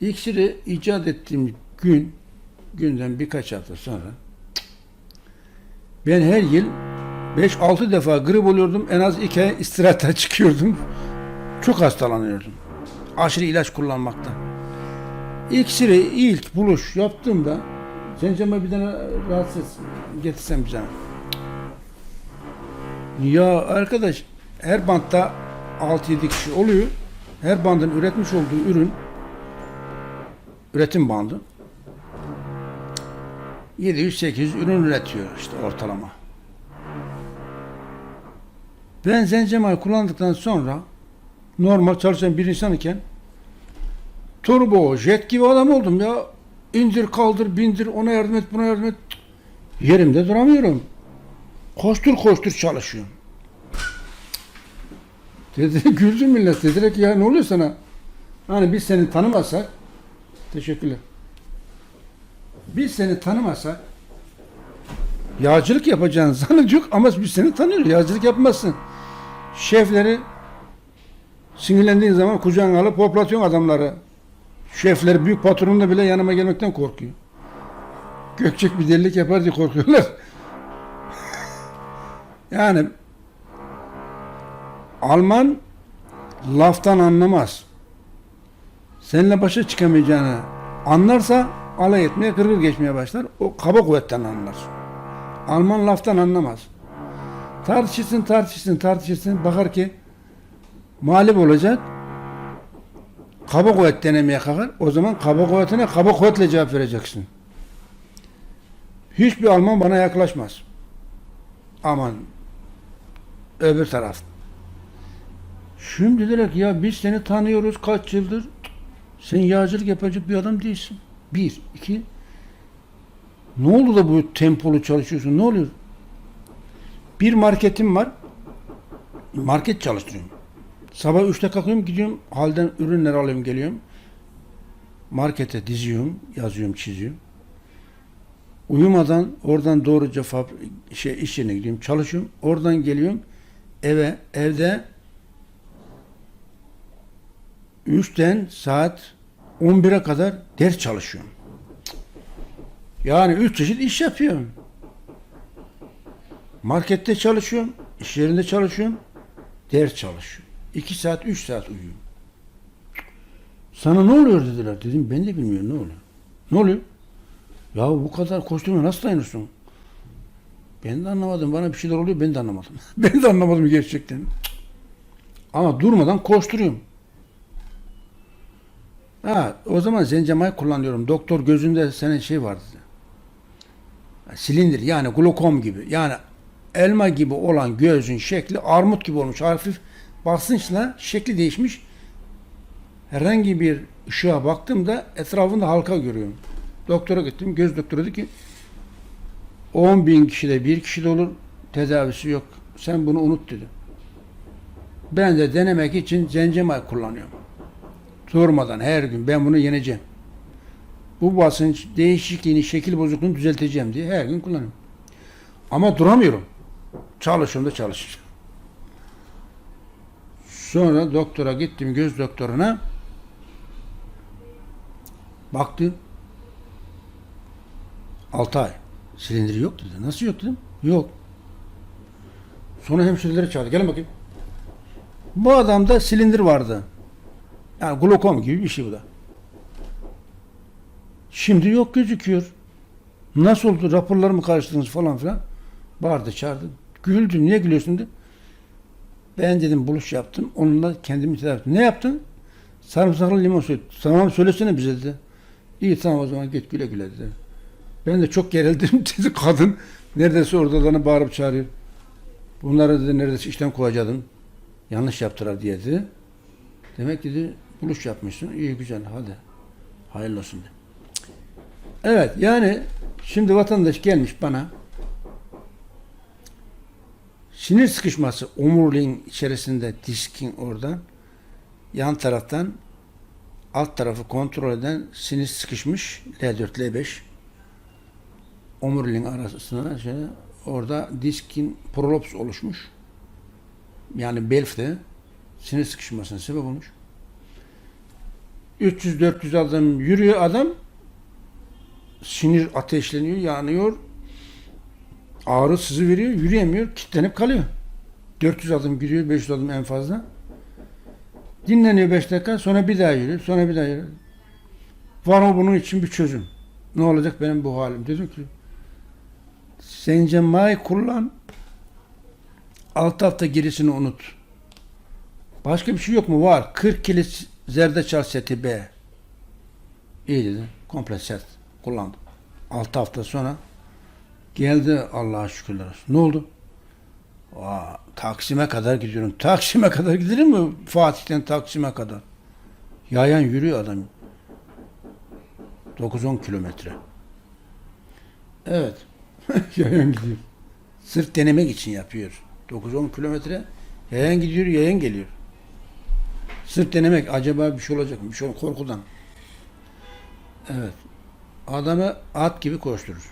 İksiri icat ettiğim gün, günden birkaç hafta sonra ben her yıl 5-6 defa grip oluyordum. En az 2 ay istirahata çıkıyordum. Çok hastalanıyordum. Aşırı ilaç kullanmaktan. İksiri ilk buluş yaptığımda Zenceme bir tane rahatsız getirsem bize. Ya arkadaş her bantta 6-7 kişi oluyor. Her bandın üretmiş olduğu ürün üretim bandı 700-800 ürün üretiyor işte ortalama. Ben Zencemayı kullandıktan sonra normal çalışan bir insan iken turbo, jet gibi adam oldum ya. İndir, kaldır, bindir, ona yardım et, buna yardım et. Yerimde duramıyorum. Koştur koştur çalışıyorum. Dedi, güldü millet. Dediler ki ya ne oluyor sana? Hani biz seni tanımasak Teşekkürler. Biz seni tanımasak yağcılık yapacağını zannediyor ama biz seni tanıyoruz. Yağcılık yapmazsın. Şefleri sinirlendiğin zaman kucağına alıp hoplatıyorsun adamları. Şefler büyük patronun da bile yanıma gelmekten korkuyor. Gökçek bir delilik yapar diye korkuyorlar. yani Alman laftan anlamaz. Seninle başa çıkamayacağını anlarsa alay etmeye, kırgır geçmeye başlar. O kaba kuvvetten anlar. Alman laftan anlamaz. Tartışırsın, tartışırsın, tartışırsın. Bakar ki mağlup olacak. Kaba kuvvet denemeye kalkar. O zaman kaba kuvvetine kaba kuvvetle cevap vereceksin. Hiçbir Alman bana yaklaşmaz. Aman öbür taraf. Şimdi ki ya biz seni tanıyoruz kaç yıldır. Sen yağcılık yapacak bir adam değilsin. Bir. iki. Ne oldu da bu tempolu çalışıyorsun? Ne oluyor? Bir marketim var. Market çalıştırıyorum. Sabah üçte kalkıyorum gidiyorum. Halden ürünler alıyorum geliyorum. Markete diziyorum. Yazıyorum çiziyorum. Uyumadan oradan doğruca fabri- şey, iş yerine gidiyorum. Çalışıyorum. Oradan geliyorum. Eve. Evde 3'ten saat 11'e kadar ders çalışıyorum. Yani üç çeşit iş yapıyorum. Markette çalışıyorum, iş yerinde çalışıyorum, ders çalışıyorum. 2 saat, 3 saat uyuyorum. Sana ne oluyor dediler. Dedim ben de bilmiyorum ne oluyor. Ne oluyor? Ya bu kadar koşturma nasıl dayanırsın? Ben de anlamadım. Bana bir şeyler oluyor ben de anlamadım. ben de anlamadım gerçekten. Ama durmadan koşturuyorum. Ha, o zaman zencemay kullanıyorum. Doktor gözünde senin şey vardı. Silindir yani glokom gibi. Yani elma gibi olan gözün şekli armut gibi olmuş. Hafif basınçla şekli değişmiş. Herhangi bir ışığa baktığımda etrafında halka görüyorum. Doktora gittim. Göz doktoru dedi ki 10 bin kişide bir kişi de olur. Tedavisi yok. Sen bunu unut dedi. Ben de denemek için zencemay kullanıyorum durmadan her gün ben bunu yeneceğim. Bu basınç değişikliğini, şekil bozukluğunu düzelteceğim diye her gün kullanıyorum. Ama duramıyorum. Çalışıyorum da çalışacağım. Sonra doktora gittim göz doktoruna. Baktı. 6 ay. Silindiri yok dedi. Nasıl yok dedim. Yok. Sonra hemşireleri çağırdı. Gelin bakayım. Bu adamda silindir vardı. Yani glokom gibi bir şey bu da. Şimdi yok gözüküyor. Nasıl oldu? Raporları mı karıştırdınız falan filan. Bağırdı çağırdı. Güldü. Niye gülüyorsun dedi. Ben dedim buluş yaptım. Onunla kendimi tedavi ettim. Ne yaptın? Sarımsaklı limon suyu. Tamam söylesene bize dedi. İyi tamam o zaman git güle güle dedi. Ben de çok gerildim dedi kadın. Neredeyse orada bana bağırıp çağırıyor. Bunları dedi neredeyse işten kovacaktım. Yanlış yaptılar diye dedi. Demek dedi buluş yapmışsın. İyi güzel hadi. Hayırlı olsun de. Evet yani şimdi vatandaş gelmiş bana sinir sıkışması omuriliğin içerisinde diskin oradan yan taraftan alt tarafı kontrol eden sinir sıkışmış L4 L5 omuriliğin arasında şöyle, orada diskin prolaps oluşmuş. Yani belfte sinir sıkışmasına sebep olmuş. 300-400 adım yürüyor adam. Sinir ateşleniyor, yanıyor. Ağrı sızı veriyor, yürüyemiyor, kilitlenip kalıyor. 400 adım gidiyor, 500 adım en fazla. Dinleniyor 5 dakika, sonra bir daha yürüyor, sonra bir daha yürüyor. Var mı bunun için bir çözüm? Ne olacak benim bu halim? Dedim ki, Sencemayı kullan, alt hafta gerisini unut. Başka bir şey yok mu? Var. 40 kilo zerdeçal seti B. İyi dedi. Komple set kullandım. 6 hafta sonra geldi Allah'a şükürler olsun. Ne oldu? Aa, Taksim'e kadar gidiyorum. Taksim'e kadar gidilir mi? Fatih'ten Taksim'e kadar. Yayan yürüyor adam. 9-10 kilometre. Evet. yayan gidiyor. Sırf denemek için yapıyor. 9-10 kilometre yayan gidiyor, yayan geliyor. Sırf denemek. Acaba bir şey olacak mı? Bir şey korkudan. Evet. Adamı at gibi koşturur.